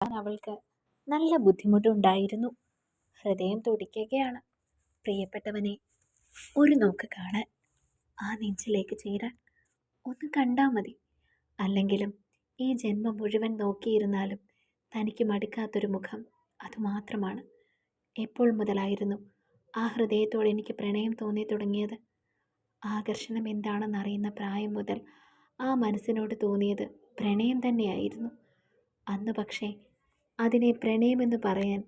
അവൾക്ക് നല്ല ബുദ്ധിമുട്ടുണ്ടായിരുന്നു. ഹൃദയം തുടിക്കുകയാണ്. പ്രിയപ്പെട്ടവനെ ഒരു നോക്ക് കാണാൻ ആ നെഞ്ചിലേക്ക് ചേരാൻ ഒന്ന് കണ്ടാൽ മതി. അല്ലെങ്കിലും ഈ ജന്മം മുഴുവൻ നോക്കിയിരുന്നാലും തനിക്ക് മടുക്കാത്തൊരു മുഖം അതുമാത്രമാണ് എപ്പോൾ മുതലായിരുന്നു ആ ഹൃദയത്തോട് എനിക്ക് പ്രണയം തോന്നി തുടങ്ങിയത്? ആകർഷണം എന്താണെന്നറിയുന്ന പ്രായം മുതൽ ആ മനസ്സിനോട് തോന്നിയത് പ്രണയം തന്നെയായിരുന്നു. അന്ന് പക്ഷേ അതിനെ പ്രണയമെന്ന് പറയാൻ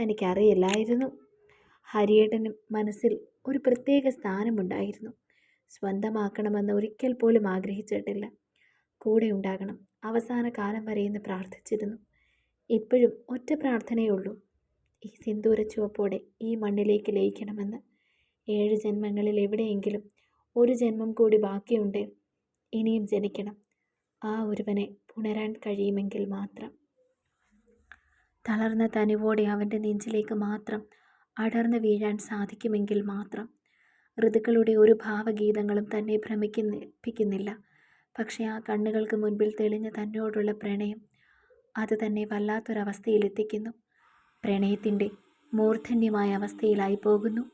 തനിക്കറിയില്ലായിരുന്നു. ഹരിയേട്ടനും മനസ്സിൽ ഒരു പ്രത്യേക സ്ഥാനമുണ്ടായിരുന്നു. സ്വന്തമാക്കണമെന്ന് ഒരിക്കൽ പോലും ആഗ്രഹിച്ചിട്ടില്ല. കൂടെ ഉണ്ടാകണം. അവസാന കാലം വരെ എന്ന് പ്രാർത്ഥിച്ചിരുന്നു. ഇപ്പോഴും ഒറ്റ പ്രാർത്ഥനയുള്ളൂ ഈ സിന്ദൂര ചുവപ്പോടെ ഈ മണ്ണിലേക്ക് ലയിക്കണമെന്ന്. ഏഴ് ജന്മങ്ങളിൽ എവിടെയെങ്കിലും ഒരു ജന്മം കൂടി ബാക്കിയുണ്ട്. ഇനിയും ജനിക്കണം. ആ ഒരുവനെ പുണരാൻ കഴിയുമെങ്കിൽ മാത്രം. തളർന്ന തനിവോടെ അവന്റെ നെഞ്ചിലേക്ക് മാത്രം അടർന്നു വീഴാൻ സാധിക്കുമെങ്കിൽ മാത്രം. ഋതുക്കളുടെ ഒരു ഭാവഗീതങ്ങളും തന്നെ ഭ്രമിക്കുന്നിപ്പിക്കുന്നില്ല പക്ഷേ ആ കണ്ണുകൾക്ക് മുൻപിൽ തെളിഞ്ഞ തന്നോടുള്ള പ്രണയം അത് തന്നെ വല്ലാത്തൊരവസ്ഥയിലെത്തിക്കുന്നു. പ്രണയത്തിന്റെ മൂർധന്യമായ അവസ്ഥയിലായി പോകുന്നു.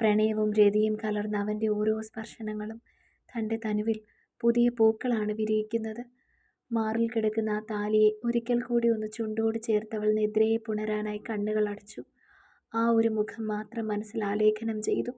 പ്രണയവും രതിയും കലർന്ന അവന്റെ ഓരോ സ്പർശനങ്ങളും തന്റെ തനുവിൽ പുതിയ പൂക്കളാണ് വിരിയിക്കുന്നത്. മാറിൽ കിടക്കുന്ന ആ താലിയെ ഒരിക്കൽ കൂടി ഒന്ന് ചുണ്ടോട് ചേർത്തവൾ നിദ്രയെ പുണരാനായി കണ്ണുകൾ അടച്ചു. ആ ഒരു മുഖം മാത്രം മനസ്സിൽ ആലേഖനം ചെയ്തു.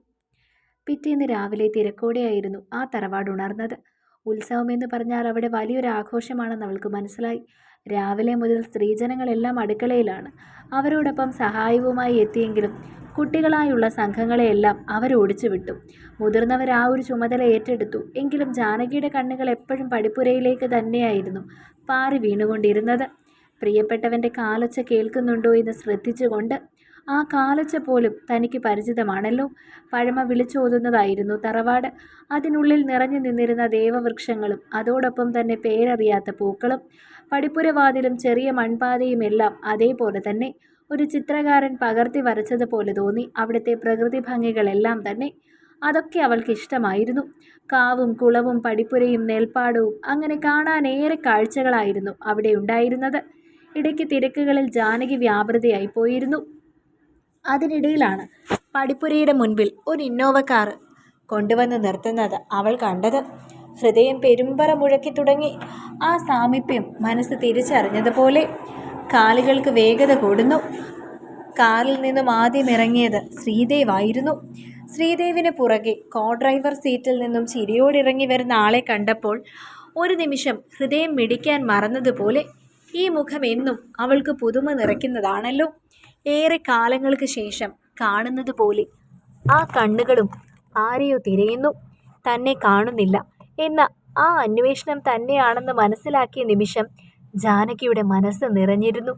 പിറ്റേന്ന് രാവിലെ തിരക്കോടെയായിരുന്നു ആ തറവാട് ഉണർന്നത്. ഉത്സവമെന്ന് പറഞ്ഞാൽ അവിടെ വലിയൊരു ആഘോഷമാണെന്ന് അവൾക്ക് മനസ്സിലായി. രാവിലെ മുതൽ സ്ത്രീജനങ്ങളെല്ലാം അടുക്കളയിലാണ്. അവരോടൊപ്പം സഹായവുമായി എത്തിയെങ്കിലും കുട്ടികളായുള്ള സംഘങ്ങളെയെല്ലാം അവർ ഓടിച്ചു വിട്ടു. മുതിർന്നവർ ആ ഒരു ചുമതല ഏറ്റെടുത്തു. എങ്കിലും ജാനകിയുടെ കണ്ണുകൾ എപ്പോഴും പടിപ്പുരയിലേക്ക് തന്നെയായിരുന്നു പാറി വീണുകൊണ്ടിരുന്നത്. പ്രിയപ്പെട്ടവന്റെ കാലൊച്ച കേൾക്കുന്നുണ്ടോ എന്ന് ശ്രദ്ധിച്ചുകൊണ്ട് ആ കാലച്ച പോലും തനിക്ക് പരിചിതമാണല്ലോ. പഴമ വിളിച്ചോതുന്നതായിരുന്നു തറവാട്. അതിനുള്ളിൽ നിറഞ്ഞു നിന്നിരുന്ന ദേവവൃക്ഷങ്ങളും അതോടൊപ്പം തന്നെ പേരറിയാത്ത പൂക്കളും പടിപ്പുരവാതിലും ചെറിയ മൺപാതയും എല്ലാം അതേപോലെ തന്നെ. ഒരു ചിത്രകാരൻ പകർത്തി വരച്ചതുപോലെ തോന്നി അവിടുത്തെ പ്രകൃതി ഭംഗികളെല്ലാം തന്നെ. അതൊക്കെ അവൾക്ക് ഇഷ്ടമായിരുന്നു. കാവും കുളവും പടിപ്പുരയും നെൽപ്പാടവും അങ്ങനെ കാണാൻ ഏറെ കാഴ്ചകളായിരുന്നു അവിടെ ഉണ്ടായിരുന്നത്. ഇടയ്ക്ക് തിരക്കുകളിൽ ജാനകി വ്യാപൃതയായി പോയിരുന്നു. അതിനിടയിലാണ് പടിപ്പുരയുടെ മുൻപിൽ ഒരു ഇന്നോവ കാർ കൊണ്ടുവന്ന് നിർത്തുന്നത് അവൾ കണ്ടത്. ഹൃദയം പെരുമ്പറ മുഴക്കി തുടങ്ങി. ആ സാമീപ്യം മനസ്സ് തിരിച്ചറിഞ്ഞതുപോലെ കാലുകൾക്ക് വേഗത കൂടുന്നു. കാറിൽ നിന്നും ആദ്യം ഇറങ്ങിയത് ശ്രീദേവായിരുന്നു ശ്രീദേവിന് പുറകെ കോ ഡ്രൈവർ സീറ്റിൽ നിന്നും ചിരിയോടിറങ്ങി വരുന്ന ആളെ കണ്ടപ്പോൾ ഒരു നിമിഷം ഹൃദയം മിടിക്കാൻ മറന്നതുപോലെ ഈ മുഖം എന്നും അവൾക്ക് പുതുമ നിറയ്ക്കുന്നതാണല്ലോ. ഏറെ കാലങ്ങൾക്ക് ശേഷം കാണുന്നത് പോലെ ആ കണ്ണുകളും ആരെയോ തിരയുന്നു. തന്നെ കാണുന്നില്ല എന്ന ആ അന്വേഷണം തന്നെയാണെന്ന് മനസ്സിലാക്കിയ നിമിഷം ജാനകിയുടെ മനസ്സ് നിറഞ്ഞിരുന്നു.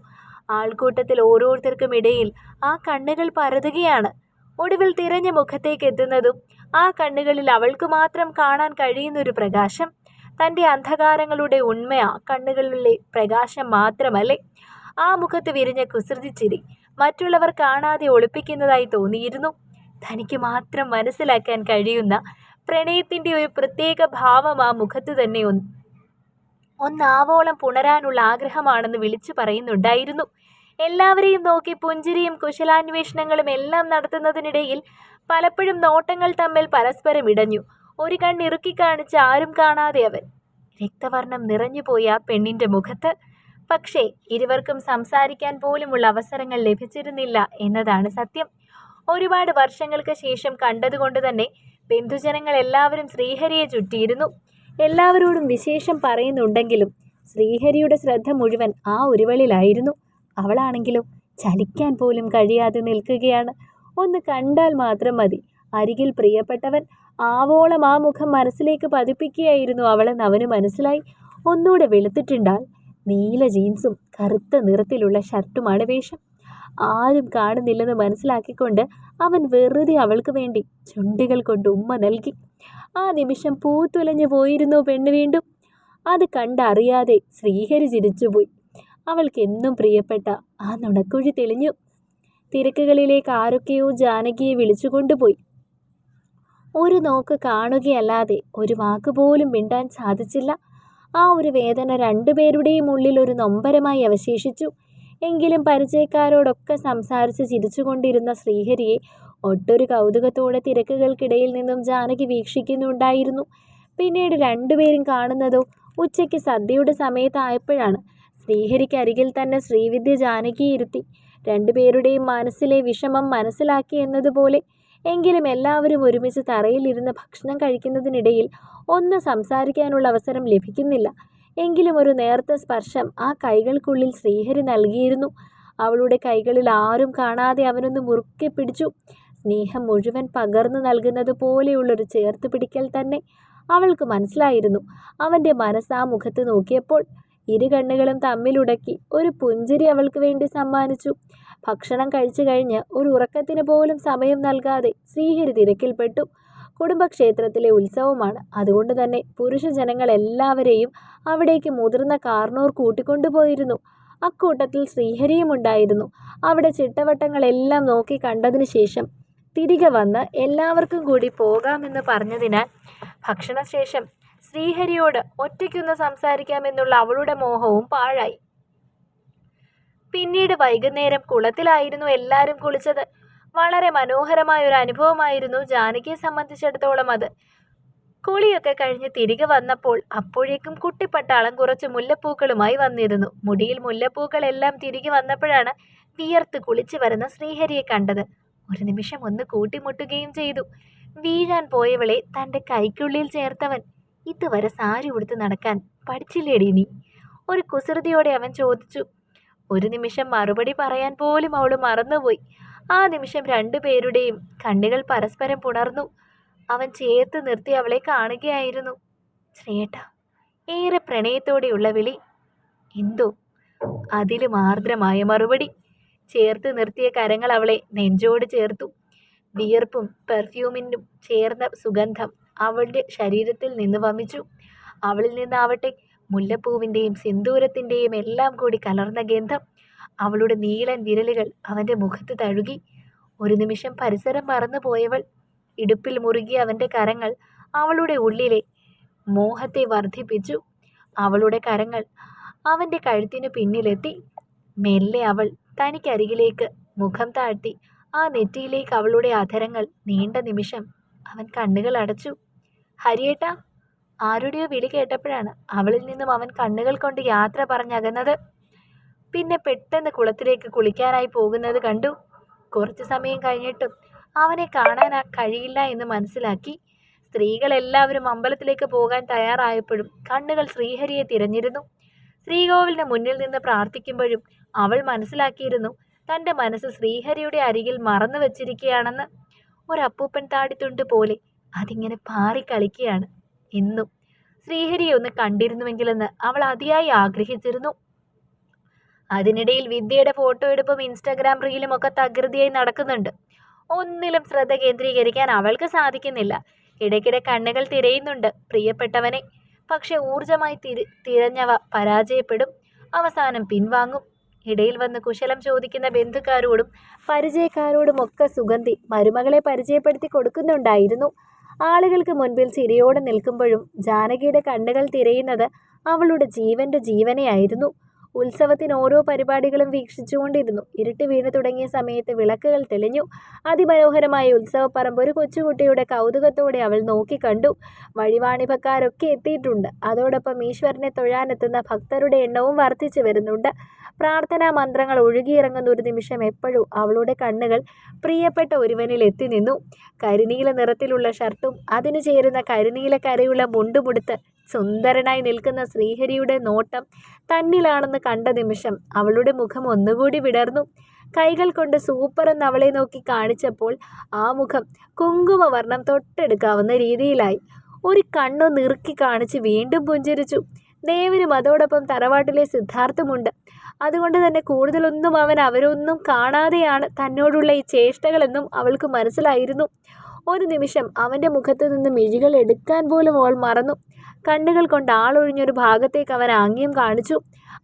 ആൾക്കൂട്ടത്തിൽ ഓരോരുത്തർക്കും ഇടയിൽ ആ കണ്ണുകൾ പരതുകയാണ്. ഒടുവിൽ തിരഞ്ഞ മുഖത്തേക്ക് എത്തുന്നതും ആ കണ്ണുകളിൽ അവൾക്ക് മാത്രം കാണാൻ കഴിയുന്നൊരു പ്രകാശം. തന്റെ അന്ധകാരങ്ങളുടെ ഉണ്മ ആ കണ്ണുകളിലെ പ്രകാശം മാത്രമല്ലേ? ആ മുഖത്ത് വിരിഞ്ഞ കുസൃതിച്ചിരി മറ്റുള്ളവർ കാണാതെ ഒളിപ്പിക്കുന്നതായി തോന്നിയിരുന്നു. തനിക്ക് മാത്രം മനസ്സിലാക്കാൻ കഴിയുന്ന പ്രണയത്തിന്റെ ഒരു പ്രത്യേക ഭാവം ആ മുഖത്ത് തന്നെ ഒന്ന് ഒന്നാവോളം പുണരാനുള്ള ആഗ്രഹമാണെന്ന് വിളിച്ചു പറയുന്നുണ്ടായിരുന്നു. എല്ലാവരെയും നോക്കി പുഞ്ചിരിയും കുശലാന്വേഷണങ്ങളും എല്ലാം നടത്തുന്നതിനിടയിൽ പലപ്പോഴും നോട്ടങ്ങൾ തമ്മിൽ പരസ്പരം ഇടഞ്ഞു. ഒരു കണ്ണിറുക്കി കാണിച്ച് ആരും കാണാതെ അവൻ രക്തവർണം നിറഞ്ഞുപോയ ആ പെണ്ണിന്റെ മുഖത്ത്. പക്ഷേ ഇരുവർക്കും സംസാരിക്കാൻ പോലുമുള്ള അവസരങ്ങൾ ലഭിച്ചിരുന്നില്ല എന്നതാണ് സത്യം. ഒരുപാട് വർഷങ്ങൾക്ക് ശേഷം കണ്ടതുകൊണ്ട് തന്നെ ബന്ധുജനങ്ങൾ എല്ലാവരും ശ്രീഹരിയെ ചുറ്റിയിരുന്നു. എല്ലാവരോടും വിശേഷം പറയുന്നുണ്ടെങ്കിലും ശ്രീഹരിയുടെ ശ്രദ്ധ മുഴുവൻ ആ ഒരുവളിലായിരുന്നു അവളാണെങ്കിലും ചലിക്കാൻ പോലും കഴിയാതെ നിൽക്കുകയാണ്. ഒന്ന് കണ്ടാൽ മാത്രം മതി. അരികിൽ പ്രിയപ്പെട്ടവൻ ആവോളം ആ മുഖം മനസ്സിലേക്ക് പതിപ്പിക്കുകയായിരുന്നു അവളെന്ന് അവന് മനസ്സിലായി. ഒന്നുകൂടെ വെളുത്തിട്ടുണ്ടാൽ നീല ജീൻസും കറുത്ത നിറത്തിലുള്ള ഷർട്ടുമാണ് വേഷം. ആരും കാണുന്നില്ലെന്ന് മനസ്സിലാക്കിക്കൊണ്ട് അവൻ വെറുതെ അവൾക്ക് വേണ്ടി ചുണ്ടികൾ കൊണ്ട് ഉമ്മ നൽകി. ആ നിമിഷം പൂത്തുലഞ്ഞു പോയിരുന്നു പെണ്ണ് വീണ്ടും. അത് കണ്ടറിയാതെ ശ്രീഹരി ചിരിച്ചുപോയി. അവൾക്ക് എന്നും പ്രിയപ്പെട്ട ആ നുണക്കുഴി തെളിഞ്ഞു. തിരക്കുകളിലേക്ക് ആരൊക്കെയോ ജാനകിയെ വിളിച്ചുകൊണ്ടുപോയി ഒരു നോക്ക് കാണുകയല്ലാതെ ഒരു വാക്കുപോലും മിണ്ടാൻ സാധിച്ചില്ല. ആ ഒരു വേദന രണ്ടുപേരുടെയും ഉള്ളിൽ ഒരു നൊമ്പരമായി അവശേഷിച്ചു. എങ്കിലും പരിചയക്കാരോടൊക്കെ സംസാരിച്ച് ചിരിച്ചുകൊണ്ടിരുന്ന ശ്രീഹരിയെ ഒട്ടൊരു കൗതുകത്തോടെ തിരക്കുകൾക്കിടയിൽ നിന്നും ജാനകി വീക്ഷിക്കുന്നുണ്ടായിരുന്നു. പിന്നീട് രണ്ടുപേരും കാണുന്നതോ ഉച്ചയ്ക്ക് സദ്യയുടെ സമയത്തായപ്പോഴാണ് ശ്രീഹരിക്കരികിൽ തന്നെ ശ്രീവിദ്യ ജാനകിയെ ഇരുത്തി രണ്ടുപേരുടെയും മനസ്സിലെ വിഷമം മനസ്സിലാക്കി എന്നതുപോലെ എങ്കിലും എല്ലാവരും ഒരുമിച്ച് തറയിലിരുന്ന് ഭക്ഷണം കഴിക്കുന്നതിനിടയിൽ ഒന്ന് സംസാരിക്കാനുള്ള അവസരം ലഭിക്കുന്നില്ല. എങ്കിലും ഒരു നേർത്ത സ്പർശം ആ കൈകൾക്കുള്ളിൽ ശ്രീഹരി നൽകിയിരുന്നു. അവളുടെ കൈകളിൽ ആരും കാണാതെ അവനൊന്ന് മുറുക്കെ പിടിച്ചു. സ്നേഹം മുഴുവൻ പകർന്നു നൽകുന്നത് പോലെയുള്ളൊരു ചേർത്ത് പിടിക്കൽ തന്നെ അവൾക്ക് മനസ്സിലായിരുന്നു. അവന്റെ മനസ്സ് ആ മുഖത്ത് നോക്കിയപ്പോൾ ഇരു കണ്ണുകളും തമ്മിലുടക്കി ഒരു പുഞ്ചിരി അവൾക്ക് വേണ്ടി സമ്മാനിച്ചു. ഭക്ഷണം കഴിച്ചു കഴിഞ്ഞ് ഒരു ഉറക്കത്തിന് പോലും സമയം നൽകാതെ ശ്രീഹരി തിരക്കിൽപ്പെട്ടു. കുടുംബക്ഷേത്രത്തിലെ ഉത്സവമാണ്. അതുകൊണ്ട് തന്നെ പുരുഷ ജനങ്ങൾ എല്ലാവരെയും അവിടേക്ക് മുതിർന്ന കാർണൂർ കൂട്ടിക്കൊണ്ടുപോയിരുന്നു. അക്കൂട്ടത്തിൽ ശ്രീഹരിയും ഉണ്ടായിരുന്നു. അവിടെ ചിട്ടവട്ടങ്ങളെല്ലാം നോക്കി കണ്ടതിന് ശേഷം തിരികെ വന്ന് എല്ലാവർക്കും കൂടി പോകാമെന്ന് പറഞ്ഞതിനാൽ ഭക്ഷണശേഷം ശ്രീഹരിയോട് ഒറ്റയ്ക്കൊന്ന് സംസാരിക്കാമെന്നുള്ള അവളുടെ മോഹവും പാഴായി. പിന്നീട് വൈകുന്നേരം കുളത്തിലായിരുന്നു എല്ലാവരും കുളിച്ചത്. വളരെ മനോഹരമായ ഒരു അനുഭവമായിരുന്നു ജാനകിയെ സംബന്ധിച്ചിടത്തോളം അത്. കുളിയൊക്കെ കഴിഞ്ഞ് തിരികെ വന്നപ്പോൾ അപ്പോഴേക്കും കുട്ടിപ്പട്ടാളം കുറച്ച് മുല്ലപ്പൂക്കളുമായി വന്നിരുന്നു. മുടിയിൽ മുല്ലപ്പൂക്കളെല്ലാം തിരികെ വന്നപ്പോഴാണ് വിയർത്ത് കുളിച്ചു വരുന്ന ശ്രീഹരിയെ കണ്ടത്. ഒരു നിമിഷം ഒന്ന് കൂട്ടിമുട്ടുകയും ചെയ്തു. വീഴാൻ പോയവളെ തന്റെ കൈക്കുള്ളിൽ ചേർത്തവൻ ഇതുവരെ സാരി ഉടുത്ത് നടക്കാൻ പഠിച്ചില്ലേടി നീ? ഒരു കുസൃതിയോടെ അവൻ ചോദിച്ചു. ഒരു നിമിഷം മറുപടി പറയാൻ പോലും അവൾ മറന്നുപോയി. ആ നിമിഷം രണ്ടുപേരുടെയും കണ്ണുകൾ പരസ്പരം പുണർന്നു. അവൻ ചേർത്ത് നിർത്തി അവളെ കാണുകയായിരുന്നു. ശ്രേട്ട ഏറെ പ്രണയത്തോടെയുള്ള വിളി. എന്തോ? അതിലും ആർദ്രമായ മറുപടി. ചേർത്ത് നിർത്തിയ കരങ്ങൾ അവളെ നെഞ്ചോട് ചേർത്തു. വിയർപ്പും പെർഫ്യൂമിനും ചേർന്ന സുഗന്ധം അവളുടെ ശരീരത്തിൽ നിന്ന് വമിച്ചു. അവളിൽ നിന്നാവട്ടെ മുല്ലപ്പൂവിന്റെയും സിന്ദൂരത്തിന്റെയും എല്ലാം കൂടി കലർന്ന ഗന്ധം. അവളുടെ നീളൻ വിരലുകൾ അവന്റെ മുഖത്ത് തഴുകി. ഒരു നിമിഷം പരിസരം മറന്നുപോയവൾ ഇടുപ്പിൽ മുറുകിയ അവന്റെ കരങ്ങൾ അവളുടെ ഉള്ളിലെ മോഹത്തെ വർദ്ധിപ്പിച്ചു. അവളുടെ കരങ്ങൾ അവന്റെ കഴുത്തിനു പിന്നിലെത്തി. മെല്ലെ അവൾ തനിക്കരികിലേക്ക് മുഖം താഴ്ത്തി. ആ നെറ്റിയിലേക്ക് അവളുടെ അധരങ്ങൾ നീണ്ട നിമിഷം അവൻ കണ്ണുകൾ അടച്ചു. ഹരിയേട്ട ആരുടെയോ വിളി കേട്ടപ്പോഴാണ് അവളിൽ നിന്നും അവൻ കണ്ണുകൾ കൊണ്ട് യാത്ര പറഞ്ഞകന്നത്. പിന്നെ പെട്ടെന്ന് കുളത്തിലേക്ക് കുളിക്കാനായി പോകുന്നത് കണ്ടു. കുറച്ച് സമയം കഴിഞ്ഞിട്ടും അവനെ കാണാൻ കഴിയില്ല എന്ന് മനസ്സിലാക്കി. സ്ത്രീകളെല്ലാവരും അമ്പലത്തിലേക്ക് പോകാൻ തയ്യാറായപ്പോഴും കണ്ണുകൾ ശ്രീഹരിയെ തിരഞ്ഞിരുന്നു. ശ്രീകോവിലിന് മുന്നിൽ നിന്ന് പ്രാർത്ഥിക്കുമ്പോഴും അവൾ മനസ്സിലാക്കിയിരുന്നു തന്റെ മനസ്സ് ശ്രീഹരിയുടെ അരികിൽ മറന്നു വച്ചിരിക്കുകയാണെന്ന് ഒരപ്പൂപ്പൻ താടിത്തുണ്ട് പോലെ അതിങ്ങനെ പാറി കളിക്കുകയാണ് എന്നും. ശ്രീഹരിയെ ഒന്ന് കണ്ടിരുന്നുവെങ്കിലെന്ന് അവൾ അതിയായി ആഗ്രഹിച്ചിരുന്നു. അതിനിടയിൽ വിദ്യയുടെ ഫോട്ടോ എടുപ്പും ഇൻസ്റ്റാഗ്രാം റീലും ഒക്കെ തകൃതിയായി നടക്കുന്നുണ്ട്. ഒന്നിലും ശ്രദ്ധ കേന്ദ്രീകരിക്കാൻ അവൾക്ക് സാധിക്കുന്നില്ല. ഇടയ്ക്കിടെ കണ്ണുകൾ തിരയുന്നുണ്ട് പ്രിയപ്പെട്ടവനെ. പക്ഷെ ഊർജമായി തിരി തിരഞ്ഞവ പരാജയപ്പെടും. അവസാനം പിൻവാങ്ങും. ഇടയിൽ വന്ന് കുശലം ചോദിക്കുന്ന ബന്ധുക്കാരോടും പരിചയക്കാരോടും ഒക്കെ സുഗന്ധി മരുമകളെ പരിചയപ്പെടുത്തി കൊടുക്കുന്നുണ്ടായിരുന്നു. ആളുകൾക്ക് മുൻപിൽ ചിരിയോടെ നിൽക്കുമ്പോഴും ജാനകിയുടെ കണ്ണുകൾ തിരയുന്നത് അവളുടെ ജീവന്റെ ജീവനെയായിരുന്നു. ഉത്സവത്തിന് ഓരോ പരിപാടികളും വീക്ഷിച്ചുകൊണ്ടിരുന്നു. ഇരുട്ട് വീണു തുടങ്ങിയ സമയത്ത് വിളക്കുകൾ തെളിഞ്ഞു. അതിമനോഹരമായ ഉത്സവപ്പറമ്പ് ഒരു കൊച്ചുകുട്ടിയുടെ കൗതുകത്തോടെ അവൾ നോക്കിക്കണ്ടു വഴിവാണിഭക്കാരൊക്കെ എത്തിയിട്ടുണ്ട്. അതോടൊപ്പം ഈശ്വരനെ തൊഴാനെത്തുന്ന ഭക്തരുടെ എണ്ണവും വർദ്ധിച്ചു വരുന്നുണ്ട്. പ്രാർത്ഥനാ മന്ത്രങ്ങൾ ഒഴുകിയിറങ്ങുന്ന ഒരു നിമിഷം എപ്പോഴും അവളുടെ കണ്ണുകൾ പ്രിയപ്പെട്ട ഒരുവനിൽ എത്തി നിന്നു. കരിനീല നിറത്തിലുള്ള ഷർട്ടും അതിനു ചേരുന്ന കരിനീല കരയുള്ള മുണ്ടുമുടുത്ത് സുന്ദരനായി നിൽക്കുന്ന ശ്രീഹരിയുടെ നോട്ടം തന്നിലാണെന്ന് കണ്ട നിമിഷം അവളുടെ മുഖം ഒന്നുകൂടി വിടർന്നു. കൈകൾ കൊണ്ട് സൂപ്പർ എന്ന് അവളെ നോക്കി കാണിച്ചപ്പോൾ ആ മുഖം കുങ്കുമവർണം തൊട്ടെടുക്കാവുന്ന രീതിയിലായി. ഒരു കണ്ണു നിറുക്കി കാണിച്ച് വീണ്ടും പുഞ്ചിരിച്ചു. ദേവനും അതോടൊപ്പം തറവാട്ടിലെ സിദ്ധാർത്ഥമുണ്ട്. അതുകൊണ്ട് തന്നെ കൂടുതലൊന്നും അവൻ അവരൊന്നും കാണാതെയാണ് തന്നോടുള്ള ഈ ചേഷ്ടകളെന്നും അവൾക്ക് മനസ്സിലായിരുന്നു. ഒരു നിമിഷം അവന്റെ മുഖത്ത് നിന്ന് മിഴികൾ എടുക്കാൻ പോലും അവൾ മറന്നു. കണ്ണുകൾ കൊണ്ട് ആളൊഴിഞ്ഞൊരു ഭാഗത്തേക്ക് അവൻ ആംഗ്യം കാണിച്ചു.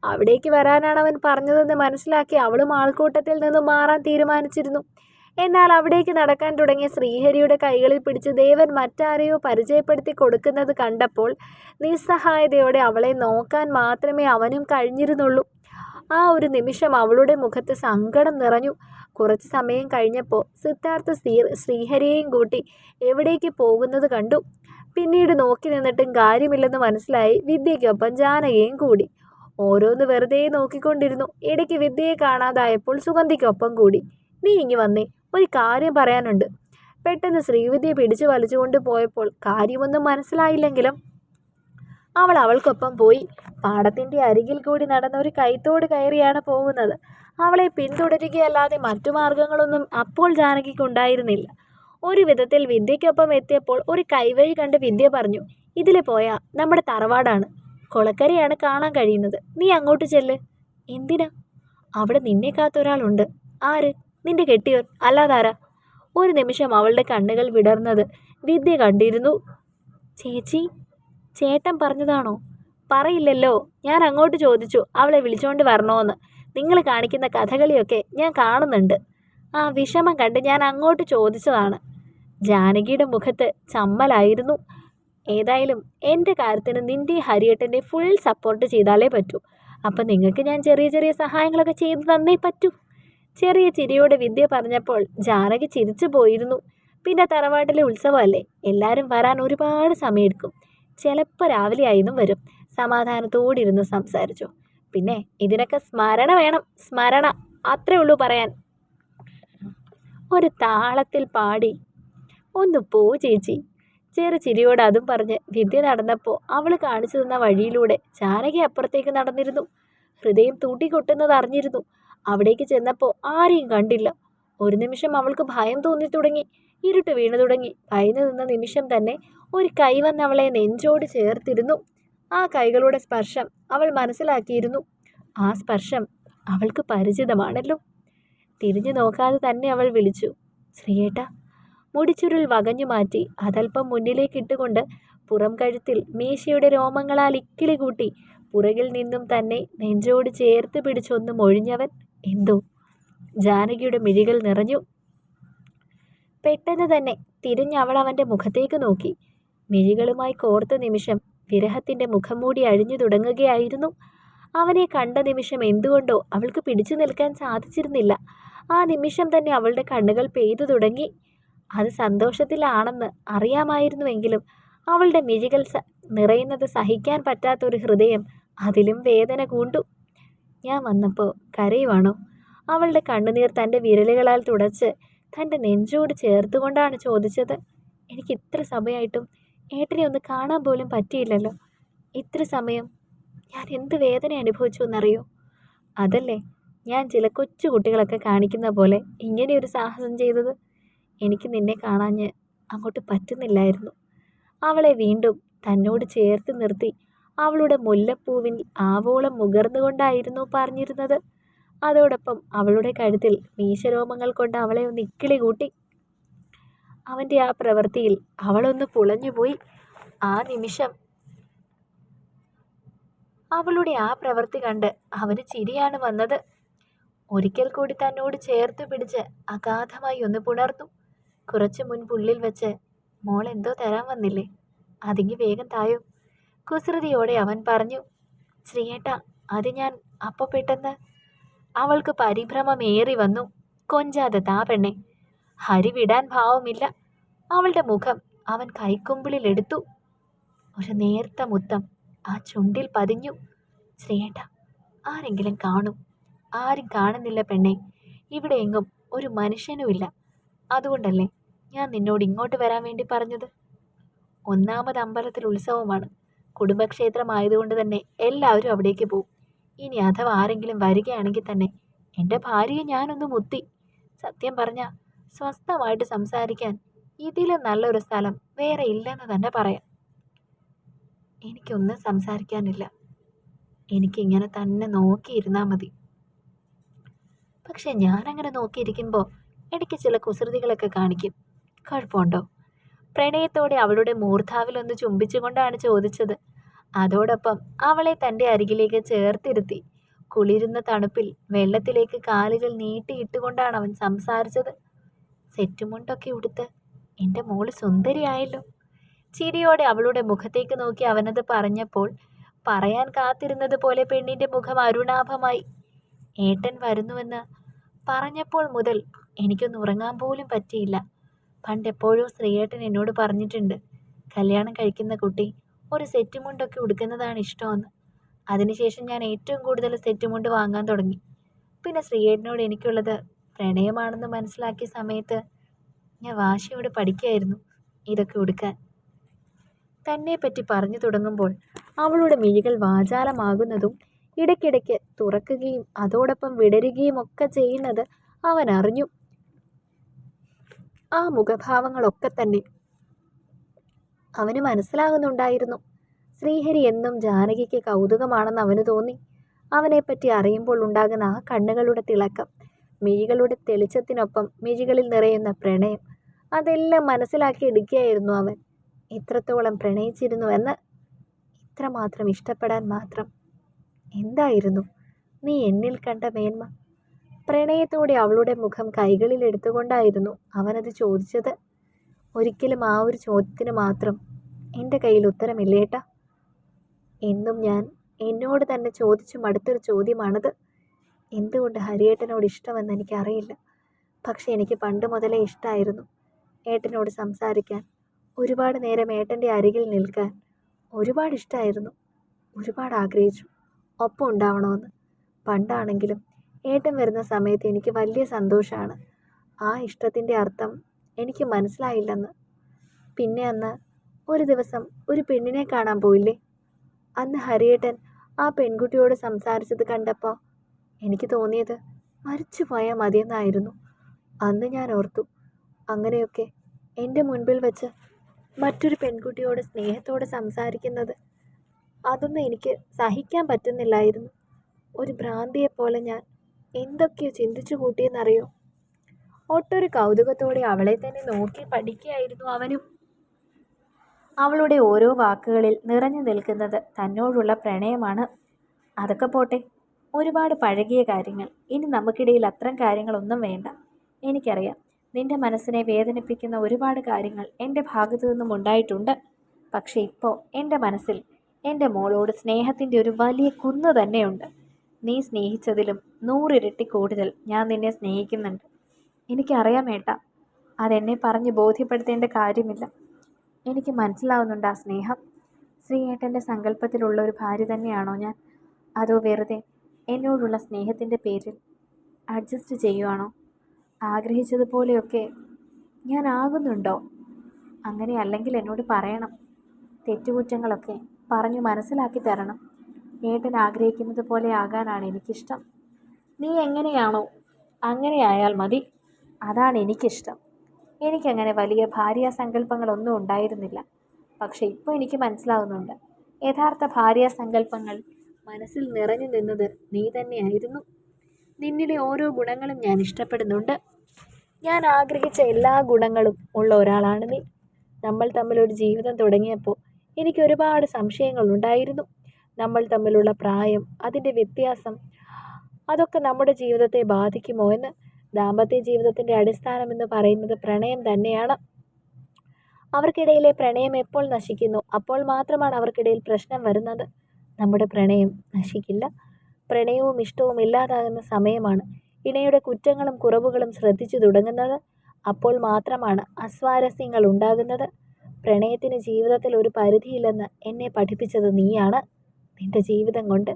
അവിടേക്ക് വരാനാണ് അവൻ പറഞ്ഞതെന്ന് മനസ്സിലാക്കി അവളും ആൾക്കൂട്ടത്തിൽ നിന്നും മാറാൻ തീരുമാനിച്ചിരുന്നു. എന്നാൽ അവിടേക്ക് നടക്കാൻ തുടങ്ങിയ ശ്രീഹരിയുടെ കൈകളിൽ പിടിച്ച് ദേവൻ മറ്റാരെയോ പരിചയപ്പെടുത്തി കൊടുക്കുന്നത് കണ്ടപ്പോൾ നിസ്സഹായതയോടെ അവളെ നോക്കാൻ മാത്രമേ അവനും കഴിഞ്ഞിരുന്നുള്ളൂ. ആ ഒരു നിമിഷം അവളുടെ മുഖത്ത് സങ്കടം നിറഞ്ഞു. കുറച്ച് സമയം കഴിഞ്ഞപ്പോൾ സിദ്ധാർത്ഥ ശ്രീ ശ്രീഹരിയെയും കൂട്ടി എവിടേക്ക് പോകുന്നത് കണ്ടു. പിന്നീട് നോക്കി നിന്നിട്ടും കാര്യമില്ലെന്ന് മനസ്സിലായി വിദ്യയ്ക്കൊപ്പം ജാനകയും കൂടി. ഓരോന്ന് വെറുതെ നോക്കിക്കൊണ്ടിരുന്നു. ഇടയ്ക്ക് വിദ്യയെ കാണാതായപ്പോൾ സുഗന്ധിക്കൊപ്പം കൂടി. നീ ഇങ്ങി വന്നേ. ഒരു കാര്യം പറയാനുണ്ട്. പെട്ടെന്ന് ശ്രീവിദ്യ പിടിച്ചു വലിച്ചുകൊണ്ട് പോയപ്പോൾ കാര്യമൊന്നും മനസ്സിലായില്ലെങ്കിലും അവൾ അവൾക്കൊപ്പം പോയി. പാടത്തിന്റെ അരികിൽ കൂടി നടന്ന ഒരു കൈത്തോട് കയറിയാണ് പോകുന്നത്. അവളെ പിന്തുടരുകയല്ലാതെ മറ്റു മാർഗങ്ങളൊന്നും അപ്പോൾ ജാനകിക്കുണ്ടായിരുന്നില്ല. ഒരു വിധത്തിൽ വിദ്യയ്ക്കൊപ്പം എത്തിയപ്പോൾ ഒരു കൈവഴി കണ്ട് വിദ്യ പറഞ്ഞു ഇതിൽ പോയാൽ നമ്മുടെ തറവാടാണ്. കൊളക്കരയാണ് കാണാൻ കഴിയുന്നത്. നീ അങ്ങോട്ട് ചെല്ല്. എന്തിനാ? അവിടെ നിന്നെ കാത്തൊരാളുണ്ട്. ആര്? നിന്റെ കെട്ടിയോൻ. അല്ലാതാരാ? ഒരു നിമിഷം അവളുടെ കണ്ണുകൾ വിടർന്നത് വിദ്യ കണ്ടിരുന്നു. ചേച്ചി ചേട്ടൻ പറഞ്ഞതാണോ? പറയില്ലല്ലോ. ഞാൻ അങ്ങോട്ട് ചോദിച്ചു. അവളെ വിളിച്ചോണ്ട് വരണോന്ന്. നിങ്ങൾ കാണിക്കുന്ന കഥകളിയൊക്കെ ഞാൻ കാണുന്നുണ്ട്. ആ വിഷമം കണ്ട് ഞാൻ അങ്ങോട്ട് ചോദിച്ചതാണ്. ജാനകിയുടെ മുഖത്ത് ചമ്മലായിരുന്നു. ഏതായാലും എന്റെ കാര്യത്തിന് നിന്റെ ഹരിയേട്ടന്റെ ഫുൾ സപ്പോർട്ട് ചെയ്താലേ പറ്റൂ. അപ്പം നിങ്ങൾക്ക് ഞാൻ ചെറിയ ചെറിയ സഹായങ്ങളൊക്കെ ചെയ്തു തന്നേ പറ്റൂ. ചെറിയ ചിരിയോടെ വിദ്യ പറഞ്ഞപ്പോൾ ജാനകി ചിരിച്ചു പോയിരുന്നു. പിന്നെ തറവാട്ടിലെ ഉത്സവമല്ലേ? എല്ലാവരും വരാൻ ഒരുപാട് സമയമെടുക്കും. ചിലപ്പോൾ രാവിലെ ആയിരുന്നു വരും. സമാധാനത്തോടിരുന്ന് സംസാരിച്ചു. പിന്നെ ഇതിനൊക്കെ സ്മരണ വേണം. സ്മരണ. അത്രേ ഉള്ളൂ പറയാൻ. ഒരു താളത്തിൽ പാടി ഒന്ന് പോ ചേച്ചി. ചെറു ചിരിയോട് അതും പറഞ്ഞ് വിദ്യ നടന്നപ്പോൾ അവൾ കാണിച്ചു തന്ന വഴിയിലൂടെ ജാനകി അപ്പുറത്തേക്ക് നടന്നിരുന്നു. ഹൃദയം തൂട്ടിക്കൊട്ടുന്നത് അറിഞ്ഞിരുന്നു. അവിടേക്ക് ചെന്നപ്പോൾ ആരെയും കണ്ടില്ല. ഒരു നിമിഷം അവൾക്ക് ഭയം തോന്നി തുടങ്ങി. ഇരുട്ട് വീണു തുടങ്ങി. ഭയന്നു നിന്ന നിമിഷം തന്നെ ഒരു കൈ വന്ന് അവളെ നെഞ്ചോട് ചേർത്തിരുന്നു. ആ കൈകളുടെ സ്പർശം അവൾ മനസ്സിലാക്കിയിരുന്നു. ആ സ്പർശം അവൾക്ക് പരിചിതമാണല്ലോ. തിരിഞ്ഞു നോക്കാതെ തന്നെ അവൾ വിളിച്ചു. ശ്രീയേട്ട മുടിച്ചുരുൾ വകഞ്ഞു മാറ്റി അതൽപ്പം മുന്നിലേക്ക് ഇട്ടുകൊണ്ട് പുറം കഴുത്തിൽ മീശയുടെ രോമങ്ങളാൽ ഇക്കിളി കൂട്ടി പുറകിൽ നിന്നും തന്നെ നെഞ്ചോട് ചേർത്ത് പിടിച്ചൊന്നും മൊഴിഞ്ഞവൻ എന്തോ? ജാനകിയുടെ മിഴികൾ നിറഞ്ഞു. പെട്ടെന്ന് തന്നെ തിരിഞ്ഞവൾ അവന്റെ മുഖത്തേക്ക് നോക്കി. മിഴികളുമായി കോർത്ത നിമിഷം വിരഹത്തിന്റെ മുഖം മൂടി അഴിഞ്ഞു തുടങ്ങുകയായിരുന്നു. അവനെ കണ്ട നിമിഷം എന്തുകൊണ്ടോ അവൾക്ക് പിടിച്ചു നിൽക്കാൻ സാധിച്ചിരുന്നില്ല. ആ നിമിഷം തന്നെ അവളുടെ കണ്ണുകൾ പെയ്തു തുടങ്ങി. അത് സന്തോഷത്തിലാണെന്ന് അറിയാമായിരുന്നുവെങ്കിലും അവളുടെ മിഴികൾ നിറയുന്നത് സഹിക്കാൻ പറ്റാത്തൊരു ഹൃദയം അതിലും വേദന കൂണ്ടു. ഞാൻ വന്നപ്പോൾ കരയുവാണോ അവളുടെ കണ്ണുനീർ തന്റെ വിരലുകളാൽ തുടച്ച് തന്റെ നെഞ്ചോട് ചേർത്തുകൊണ്ടാണ് ചോദിച്ചത്. എനിക്ക് ഇത്ര സമയമായിട്ടും ഏട്ടനെ ഒന്ന് കാണാൻ പോലും പറ്റിയില്ലല്ലോ. ഇത്ര സമയം ഞാൻ എന്ത് വേദന അനുഭവിച്ചു എന്നറിയോ? അതല്ലേ ഞാൻ ചില കൊച്ചു കുട്ടികളൊക്കെ കാണിക്കുന്ന പോലെ ഇങ്ങനെ ഒരു സാഹസം ചെയ്തത്. എനിക്ക് നിന്നെ കാണാഞ്ഞ് അങ്ങോട്ട് പറ്റുന്നില്ലായിരുന്നു. അവളെ വീണ്ടും തന്നോട് ചേർത്ത് നിർത്തി അവളുടെ മുല്ലപ്പൂവിൽ ആവോളം മുകർന്നുകൊണ്ടായിരുന്നു പറഞ്ഞിരുന്നത്. അതോടൊപ്പം അവളുടെ കഴുത്തിൽ മീശരോമങ്ങൾ കൊണ്ട് അവളെ ഒന്ന് ഇക്കിളി കൂട്ടി. അവന്റെ ആ പ്രവൃത്തിയിൽ അവളൊന്ന് പുളഞ്ഞുപോയി. ആ നിമിഷം അവളുടെ ആ പ്രവൃത്തി കണ്ട് അവന് ചിരിയാണ് വന്നത്. ഒരിക്കൽ കൂടി തന്നോട് ചേർത്ത് പിടിച്ച് അഗാധമായി ഒന്ന് പുണർത്തു കുറച്ചു മുൻപുള്ളിൽ വെച്ച് മോൾ എന്തോ തരാൻ വന്നില്ലേ? അതിങ്ങി വേഗം തായോ. കുസൃതിയോടെ അവൻ പറഞ്ഞു ശ്രീയേട്ട അത് ഞാൻ അപ്പോൾ പെട്ടെന്ന് അവൾക്ക് പരിഭ്രമമേറി വന്നു. കൊഞ്ചാതെ താ പെണ്ണെ. ഹരി വിടാൻ ഭാവമില്ല. അവളുടെ മുഖം അവൻ കൈക്കുമ്പിളിലെടുത്തു ഒരു നേർത്ത മുത്തം ആ ചുണ്ടിൽ പതിഞ്ഞു. ശ്രീയേട്ട ആരെങ്കിലും കാണും. ആരും കാണുന്നില്ല പെണ്ണെ. ഇവിടെ എങ്ങും ഒരു മനുഷ്യനുമില്ല അതുകൊണ്ടല്ലേ ഞാൻ നിന്നോട് ഇങ്ങോട്ട് വരാൻ വേണ്ടി പറഞ്ഞത്? ഒന്നാമത് അമ്പലത്തിൽ ഉത്സവമാണ്. കുടുംബക്ഷേത്രമായതുകൊണ്ട് തന്നെ എല്ലാവരും അവിടേക്ക് പോകും ഇനി അഥവാ ആരെങ്കിലും വരികയാണെങ്കിൽ തന്നെ എന്റെ ഭാര്യയെ ഞാനൊന്ന് മുത്തി. സത്യം പറഞ്ഞ സ്വസ്ഥമായിട്ട് സംസാരിക്കാൻ ഇതിലും നല്ലൊരു സ്ഥലം വേറെ ഇല്ലെന്ന് തന്നെ പറയാം. എനിക്കൊന്നും സംസാരിക്കാനില്ല. എനിക്കിങ്ങനെ തന്നെ നോക്കിയിരുന്നാൽ മതി. പക്ഷെ ഞാനങ്ങനെ നോക്കിയിരിക്കുമ്പോൾ ഇടയ്ക്ക് ചില കുസൃതികളൊക്കെ കാണിക്കും. കുഴപ്പമുണ്ടോ? പ്രണയത്തോടെ അവളുടെ മൂർധാവിലൊന്ന് ചുംബിച്ചുകൊണ്ടാണ് ചോദിച്ചത്. അതോടൊപ്പം അവളെ തന്റെ അരികിലേക്ക് ചേർത്തിരുത്തി. കുളിരുന്ന തണുപ്പിൽ വെള്ളത്തിലേക്ക് കാലുകൾ നീട്ടിയിട്ടുകൊണ്ടാണ് അവൻ സംസാരിച്ചത്. സെറ്റുമുണ്ടൊക്കെ ഉടുത്ത്. എന്റെ മോൾ സുന്ദരിയായല്ലോ. ചിരിയോടെ അവളുടെ മുഖത്തേക്ക് നോക്കി അവനത് പറഞ്ഞപ്പോൾ പറയാൻ കാത്തിരുന്നത് പോലെ പെണ്ണിന്റെ മുഖം അരുണാഭമായി. ഏട്ടൻ വരുന്നുവെന്ന് പറഞ്ഞപ്പോൾ മുതൽ എനിക്കൊന്ന് ഉറങ്ങാൻ പോലും പറ്റിയില്ല. പണ്ടെപ്പോഴും ശ്രീയേട്ടൻ എന്നോട് പറഞ്ഞിട്ടുണ്ട് കല്യാണം കഴിക്കുന്ന കുട്ടി ഒരു സെറ്റ് മുണ്ടൊക്കെ ഉടുക്കുന്നതാണ് ഇഷ്ടമെന്ന്. അതിനുശേഷം ഞാൻ ഏറ്റവും കൂടുതൽ സെറ്റ് മുണ്ട് വാങ്ങാൻ തുടങ്ങി. പിന്നെ ശ്രീയേട്ടനോട് എനിക്കുള്ളത് പ്രണയമാണെന്ന് മനസ്സിലാക്കിയ സമയത്ത് ഞാൻ വാശിയോട് പഠിക്കായിരുന്നു ഇതൊക്കെ ഉടുക്കാൻ. തന്നെ പറ്റി പറഞ്ഞു തുടങ്ങുമ്പോൾ അവളുടെ മിഴികൾ വാചാലമാകുന്നതും ഇടയ്ക്കിടയ്ക്ക് തുറക്കുകയും അതോടൊപ്പം വിടരുകയും ഒക്കെ ചെയ്യുന്നത് അവൻ അറിഞ്ഞു. ആ മുഖഭാവങ്ങളൊക്കെ തന്നെ. അവന് മനസ്സിലാകുന്നുണ്ടായിരുന്നു. ശ്രീഹരി എന്നും ജാനകിക്ക് കൗതുകമാണെന്ന് അവന് തോന്നി. അവനെപ്പറ്റി അറിയുമ്പോൾ ഉണ്ടാകുന്ന ആ കണ്ണുകളുടെ തിളക്കം മിഴികളുടെ തെളിച്ചത്തിനൊപ്പം മിഴികളിൽ നിറയുന്ന പ്രണയം അതെല്ലാം മനസ്സിലാക്കി എടുക്കുകയായിരുന്നു അവൻ. ഇത്രത്തോളം എത്രത്തോളം പ്രണയിച്ചിരുന്നുവെന്ന് ഇത്രമാത്രം ഇഷ്ടപ്പെടാൻ മാത്രം. എന്തായിരുന്നു? നീ എന്നിൽ കണ്ട മേന്മ. പ്രണയത്തോടെ അവളുടെ മുഖം കൈകളിൽ എടുത്തുകൊണ്ടായിരുന്നു അവനത് ചോദിച്ചത്. ഒരിക്കലും ആ ഒരു ചോദ്യത്തിന് മാത്രം എന്റെ കയ്യിൽ ഉത്തരമില്ലേട്ട എന്നും ഞാൻ എന്നോട് തന്നെ ചോദിച്ചു മടുത്തൊരു ചോദ്യമാണത്. എന്തുകൊണ്ട് ഹരിയേട്ടനോട് ഇഷ്ടമെന്ന് എനിക്കറിയില്ല. പക്ഷെ എനിക്ക് പണ്ട് മുതലേ ഇഷ്ടമായിരുന്നു ഏട്ടനോട് സംസാരിക്കാൻ. ഒരുപാട് നേരം ഏട്ടന്റെ അരികിൽ നിൽക്കാൻ ഒരുപാട് ഇഷ്ടമായിരുന്നു ഒരുപാട് ആഗ്രഹിച്ചു. ഒപ്പം ഉണ്ടാവണമെന്ന്. പണ്ടാണെങ്കിലും ഏട്ടൻ വരുന്ന സമയത്ത് എനിക്ക് വലിയ സന്തോഷമാണ് ആ ഇഷ്ടത്തിന്റെ അർത്ഥം എനിക്ക് മനസ്സിലായില്ലെന്ന്. പിന്നെ അന്ന് ഒരു ദിവസം ഒരു പെണ്ണിനെ കാണാൻ പോയില്ലേ? അന്ന് ഹരിയേട്ടൻ ആ പെൺകുട്ടിയോട് സംസാരിച്ചത് കണ്ടപ്പോൾ എനിക്ക് തോന്നിയത് മരിച്ചു പോയാൽ മതിയെന്നായിരുന്നു. അന്ന് ഞാൻ ഓർത്തു അങ്ങനെയൊക്കെ എന്റെ മുൻപിൽ വെച്ച് മറ്റൊരു പെൺകുട്ടിയോട് സ്നേഹത്തോടെ സംസാരിക്കുന്നത് അതൊന്നും എനിക്ക് സഹിക്കാൻ പറ്റുന്നില്ലായിരുന്നു. ഒരു ഭ്രാന്തിയെപ്പോലെ ഞാൻ എന്തൊക്കെയോ ചിന്തിച്ചു കൂട്ടിയെന്നറിയോ? ഒട്ടൊരു കൗതുകത്തോടെ അവളെ തന്നെ നോക്കി പഠിക്കുകയായിരുന്നു അവനും. അവളുടെ ഓരോ വാക്കുകളിൽ നിറഞ്ഞു നിൽക്കുന്നത് തന്നോടുള്ള പ്രണയമാണ്. അതൊക്കെ പോട്ടെ ഒരുപാട് പഴകിയ കാര്യങ്ങൾ. ഇനി നമുക്കിടയിൽ അത്തരം കാര്യങ്ങളൊന്നും വേണ്ട. എനിക്കറിയാം നിന്റെ മനസ്സിനെ വേദനിപ്പിക്കുന്ന ഒരുപാട് കാര്യങ്ങൾ എന്റെ ഭാഗത്തു നിന്നും ഉണ്ടായിട്ടുണ്ട്. പക്ഷേ ഇപ്പോൾ എന്റെ മനസ്സിൽ എന്റെ മോളോട് സ്നേഹത്തിന്റെ ഒരു വലിയ കുന്ന് തന്നെയുണ്ട്. നീ സ്നേഹിച്ചതിലും നൂറിരട്ടി കൂടുതൽ ഞാൻ നിന്നെ സ്നേഹിക്കുന്നുണ്ട്. എനിക്കറിയാം ഏട്ടാ അതെന്നെ പറഞ്ഞ് ബോധ്യപ്പെടുത്തേണ്ട കാര്യമില്ല. എനിക്ക് മനസ്സിലാവുന്നുണ്ട് ആ സ്നേഹം. ശ്രീയേട്ടന്റെ സങ്കല്പത്തിലുള്ള ഒരു ഭാര്യ തന്നെയാണോ ഞാൻ? അതോ വെറുതെ എന്നോടുള്ള സ്നേഹത്തിന്റെ പേരിൽ അഡ്ജസ്റ്റ് ചെയ്യുവാണോ? ആഗ്രഹിച്ചതുപോലെയൊക്കെ ഞാൻ ആകുന്നുണ്ടോ? അങ്ങനെ അല്ലെങ്കിൽ എന്നോട് പറയണം. തെറ്റുകുറ്റങ്ങളൊക്കെ പറഞ്ഞു മനസ്സിലാക്കി തരണം. ഏട്ടൻ ആഗ്രഹിക്കുന്നത് പോലെ ആകാനാണ് എനിക്കിഷ്ടം. നീ എങ്ങനെയാണോ അങ്ങനെയായാൽ മതി. അതാണ് എനിക്കിഷ്ടം. എനിക്കങ്ങനെ വലിയ ഭാര്യാ സങ്കല്പങ്ങളൊന്നും ഉണ്ടായിരുന്നില്ല. പക്ഷെ ഇപ്പോൾ എനിക്ക് മനസ്സിലാവുന്നുണ്ട്. യഥാർത്ഥ ഭാര്യാ സങ്കല്പങ്ങൾ മനസ്സിൽ നിറഞ്ഞു നിന്നത് നീ തന്നെയായിരുന്നു. നിന്നിലെ ഓരോ ഗുണങ്ങളും ഞാൻ ഇഷ്ടപ്പെടുന്നുണ്ട്. ഞാൻ ആഗ്രഹിച്ച എല്ലാ ഗുണങ്ങളും ഉള്ള ഒരാളാണ് നീ. നമ്മൾ തമ്മിലൊരു ജീവിതം തുടങ്ങിയപ്പോൾ എനിക്ക് ഒരുപാട് സംശയങ്ങൾ ഉണ്ടായിരുന്നു. നമ്മൾ തമ്മിലുള്ള പ്രായം അതിന്റെ വ്യത്യാസം അതൊക്കെ നമ്മുടെ ജീവിതത്തെ ബാധിക്കുമോ എന്ന് ദാമ്പത്യ ജീവിതത്തിന്റെ അടിസ്ഥാനം എന്ന് പറയുന്നത് പ്രണയം തന്നെയാണ്. അവർക്കിടയിലെ പ്രണയം എപ്പോൾ നശിക്കുന്നു? അപ്പോൾ മാത്രമാണ് അവർക്കിടയിൽ പ്രശ്നം വരുന്നത്. നമ്മുടെ പ്രണയം നശിക്കില്ല. പ്രണയവും ഇഷ്ടവും ഇല്ലാതാകുന്ന സമയമാണ്. ഇണയുടെ കുറ്റങ്ങളും കുറവുകളും ശ്രദ്ധിച്ചു തുടങ്ങുന്നത് അപ്പോൾ മാത്രമാണ് അസ്വാരസ്യങ്ങൾ ഉണ്ടാകുന്നത്. പ്രണയത്തിന് ജീവിതത്തിൽ ഒരു പരിധിയില്ലെന്ന് എന്നെ പഠിപ്പിച്ചത് നീയാണ്. നിന്റെ ജീവിതം കൊണ്ട്.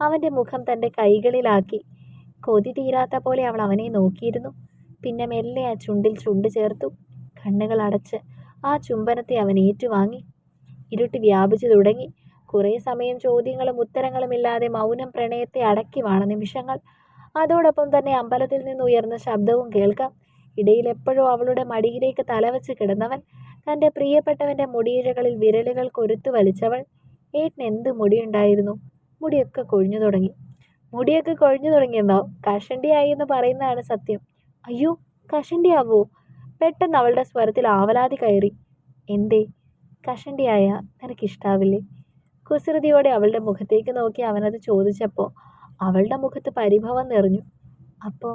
അവന്റെ മുഖം തന്റെ കൈകളിലാക്കി. കൊതി തീരാത്ത പോലെ അവൾ അവനെ നോക്കിയിരുന്നു. പിന്നെ മെല്ലെ ആ ചുണ്ടിൽ ചുണ്ട് ചേർത്തു. കണ്ണുകൾ അടച്ച് ആ ചുംബനത്തെ അവൻ ഏറ്റുവാങ്ങി. ഇരുട്ട് വ്യാപിച്ചു തുടങ്ങി. കുറേ സമയം ചോദ്യങ്ങളും ഉത്തരങ്ങളും ഇല്ലാതെ മൗനം പ്രണയത്തെ അടക്കി വാണ നിമിഷങ്ങൾ. അതോടൊപ്പം തന്നെ അമ്പലത്തിൽ നിന്ന് ഉയർന്ന ശബ്ദവും കേൾക്കാം. ഇടയിൽ എപ്പോഴും അവളുടെ മടിയിലേക്ക് തലവച്ച് കിടന്നവൻ. തന്റെ പ്രിയപ്പെട്ടവന്റെ മുടിയിഴകളിൽ വിരലുകൾ കൊരുത്തു വലിച്ചവൾ. ഏട്ടന് എന്ത് മുടിയുണ്ടായിരുന്നു? മുടിയൊക്കെ കൊഴിഞ്ഞു തുടങ്ങി. മുടിയൊക്കെ കൊഴിഞ്ഞു തുടങ്ങിയെന്നോ കഷണ്ടിയായി എന്ന് പറയുന്നതാണ് സത്യം. അയ്യോ കഷണ്ടിയാവോ പെട്ടെന്ന് അവളുടെ സ്വരത്തിൽ ആവലാതി കയറി. എന്തേ? കഷണ്ടിയായ നിനക്കിഷ്ടാവില്ലേ? കുസൃതിയോടെ അവളുടെ മുഖത്തേക്ക് നോക്കി അവനത് ചോദിച്ചപ്പോൾ അവളുടെ മുഖത്ത് പരിഭവം നിറഞ്ഞു. അപ്പോൾ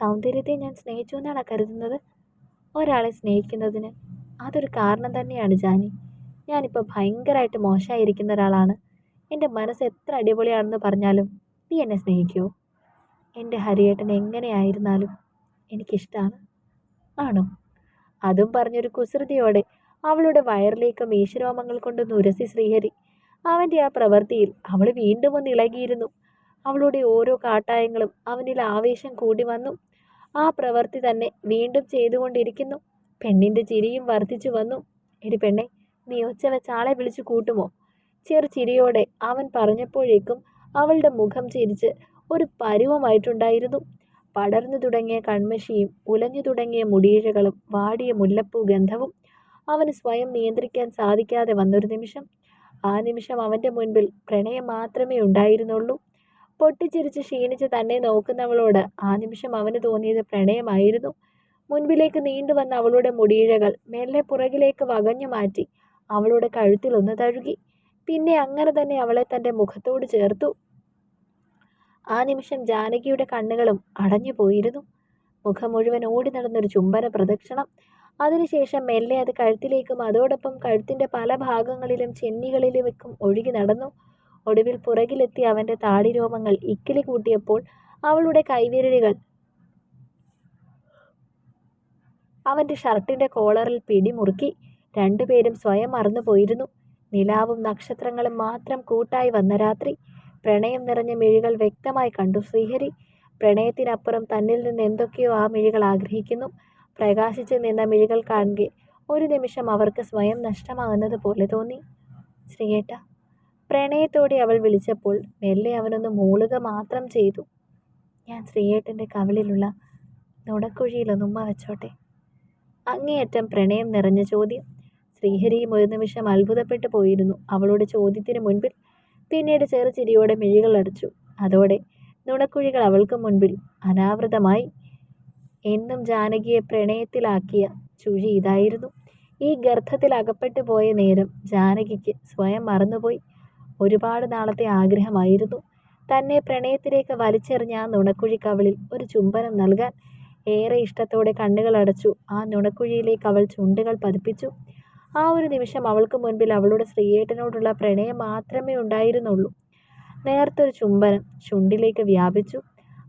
സൗന്ദര്യത്തെ ഞാൻ സ്നേഹിച്ചു എന്നാണ് കരുതുന്നത്? ഒരാളെ സ്നേഹിക്കുന്നതിന് അതൊരു കാരണം തന്നെയാണ് ജാനി. ഞാനിപ്പോൾ ഭയങ്കരമായിട്ട് മോശമായിരിക്കുന്ന ഒരാളാണ്. എന്റെ മനസ്സ് എത്ര അടിപൊളിയാണെന്ന് പറഞ്ഞാലും നീ എന്നെ സ്നേഹിക്കുമോ എന്റെ ഹരിയേട്ടൻ എങ്ങനെയായിരുന്നാലും എനിക്കിഷ്ടമാണ് ആണോ? അതും പറഞ്ഞൊരു കുസൃതിയോടെ അവളുടെ വയറിലേക്ക് മീശരോമങ്ങൾ കൊണ്ട് നുരസി ശ്രീഹരി. അവന്റെ ആ പ്രവൃത്തിയിൽ അവൾ വീണ്ടും ഒന്ന് ഇളകിയിരുന്നു. അവളുടെ ഓരോ കാട്ടായങ്ങളും അവനിൽ ആവേശം കൂടി വന്നു. ആ പ്രവൃത്തി തന്നെ വീണ്ടും ചെയ്തുകൊണ്ടിരിക്കുന്നു. പെണ്ണിന്റെ ചിരിയും വർദ്ധിച്ചു വന്നു. എടി പെണ്ണെ നീ ഒച്ച വെച്ച് ആളെ വിളിച്ചു കൂട്ടുമോ? ചെറു ചിരിയോടെ അവൻ പറഞ്ഞപ്പോഴേക്കും അവളുടെ മുഖം ചിരിച്ച് ഒരു പരുവമായിട്ടുണ്ടായിരുന്നു. പടർന്നു തുടങ്ങിയ കൺമഷിയും ഉലഞ്ഞു തുടങ്ങിയ മുടിയിഴകളും വാടിയ മുല്ലപ്പൂ ഗന്ധവും അവന് സ്വയം നിയന്ത്രിക്കാൻ സാധിക്കാതെ വന്നൊരു നിമിഷം. ആ നിമിഷം അവന്റെ മുൻപിൽ പ്രണയം മാത്രമേ ഉണ്ടായിരുന്നുള്ളൂ. പൊട്ടിച്ചിരിച്ച് ക്ഷീണിച്ച് തന്നെ നോക്കുന്നവളോട് ആ നിമിഷം അവന് തോന്നിയത് പ്രണയമായിരുന്നു. മുൻപിലേക്ക് നീണ്ടുവന്ന അവളുടെ മുടിയിഴകൾ മെല്ലെ പുറകിലേക്ക് വകഞ്ഞു മാറ്റി അവളുടെ കഴുത്തിൽ ഒന്ന് തഴുകി. പിന്നെ അങ്ങനെ തന്നെ അവളെ തന്റെ മുഖത്തോട് ചേർത്തു. ആ നിമിഷം ജാനകിയുടെ കണ്ണുകളും അടഞ്ഞു പോയിരുന്നു. മുഖം മുഴുവൻ ഓടി നടന്നൊരു ചുംബന പ്രദക്ഷിണം. അതിനുശേഷം മെല്ലെ അത് കഴുത്തിലേക്കും അതോടൊപ്പം കഴുത്തിന്റെ പല ഭാഗങ്ങളിലും ചെന്നികളിലേക്കും ഒഴുകി നടന്നു. ഒടുവിൽ പുറകിലെത്തി അവന്റെ താടിരോമങ്ങൾ ഇക്കിലി കൂട്ടിയപ്പോൾ അവളുടെ കൈവിരലുകൾ അവന്റെ ഷർട്ടിന്റെ കോളറിൽ പിടിമുറുക്കി. രണ്ടുപേരും സ്വയം മറന്നുപോയിരുന്നു നിലാവും നക്ഷത്രങ്ങളും മാത്രം കൂട്ടായി വന്ന രാത്രി പ്രണയം നിറഞ്ഞ മിഴികൾ വ്യക്തമായി കണ്ടു. ശ്രീഹരി പ്രണയത്തിനപ്പുറം തന്നിൽ നിന്ന് എന്തൊക്കെയോ ആ മിഴികൾ ആഗ്രഹിക്കുന്നു. പ്രകാശിച്ചു നിന്ന മിഴികൾ കാണുകയെ ഒരു നിമിഷം അവർക്ക് സ്വയം നഷ്ടമാകുന്നത് പോലെ തോന്നി. ശ്രീയേട്ട പ്രണയത്തോടെ അവൾ വിളിച്ചപ്പോൾ മെല്ലെ അവനൊന്ന് മൂളുക മാത്രം ചെയ്തു. ഞാൻ ശ്രീയേട്ടന്റെ കവിളിലുള്ള നുടക്കുഴിയിലൊന്നുമ്മ വെച്ചോട്ടെ. അങ്ങേയറ്റം പ്രണയം നിറഞ്ഞ ചോദ്യം. ശ്രീഹരിയും ഒരു നിമിഷം അത്ഭുതപ്പെട്ടു പോയിരുന്നു. അവളുടെ ചോദ്യത്തിന് മുൻപിൽ പിന്നീട് ചെറുചിരിയോടെ മിഴികൾ അടച്ചു. അതോടെ നുണക്കുഴികൾ അവൾക്ക് മുൻപിൽ അനാവൃതമായി. എന്നും ജാനകിയെ പ്രണയത്തിലാക്കിയ ചുഴി ഇതായിരുന്നു. ഈ ഗർഭത്തിൽ അകപ്പെട്ടു പോയ നേരം ജാനകിക്ക് സ്വയം മറന്നുപോയി. ഒരുപാട് നാളത്തെ ആഗ്രഹമായിരുന്നു. തന്നെ പ്രണയത്തിലേക്ക് വലിച്ചെറിഞ്ഞ ആ നുണക്കുഴി കവളിൽ ഒരു ചുംബനം നൽകാൻ ഏറെ ഇഷ്ടത്തോടെ കണ്ണുകൾ അടച്ചു. ആ നുണക്കുഴിയിലേക്ക് അവൾ ചുണ്ടുകൾ പതിപ്പിച്ചു. ആ ഒരു നിമിഷം അവൾക്ക് മുൻപിൽ അവളുടെ ശ്രീയേട്ടനോടുള്ള പ്രണയം മാത്രമേ ഉണ്ടായിരുന്നുള്ളൂ. നേർത്തൊരു ചുംബനം ചുണ്ടിലേക്ക് വ്യാപിച്ചു.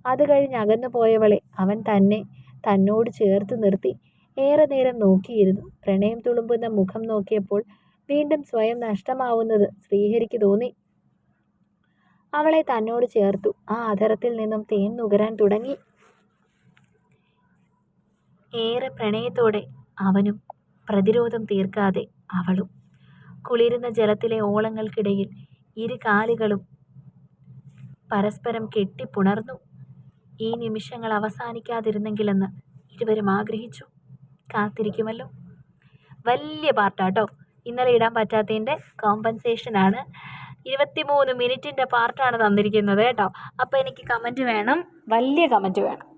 അത് കഴിഞ്ഞ് അകന്നു പോയവളെ അവൻ തന്നെ തന്നോട് ചേർത്ത് നിർത്തി ഏറെ നേരം നോക്കിയിരുന്നു. പ്രണയം തുളുമ്പുന്ന മുഖം നോക്കിയപ്പോൾ വീണ്ടും സ്വയം നഷ്ടമാവുന്നത് ശ്രീഹരിക്ക് തോന്നി. അവളെ തന്നോട് ചേർത്തു. ആ അധരത്തിൽ നിന്നും തേൻ നുകരാൻ തുടങ്ങി. ഏറെ പ്രണയത്തോടെ അവനും പ്രതിരോധം തീർക്കാതെ അവളും കുളിരുന്ന ജലത്തിലെ ഓളങ്ങൾക്കിടയിൽ ഇരു കാലുകളും പരസ്പരം കെട്ടിപ്പുണർന്നു ഈ നിമിഷങ്ങൾ അവസാനിക്കാതിരുന്നെങ്കിലെന്ന് ഇരുവരും ആഗ്രഹിച്ചു. കാത്തിരിക്കുമല്ലോ. വലിയ പാർട്ടാട്ടോ. ഇന്നലെ ഇടാൻ പറ്റാത്തതിന്റെ കോമ്പൻസേഷനാണ് ഇരുപത്തിമൂന്ന് മിനിറ്റിന്റെ പാർട്ടാണ് തന്നിരിക്കുന്നത് കേട്ടോ. അപ്പോൾ എനിക്ക് കമന്റ് വേണം. വലിയ കമന്റ് വേണം.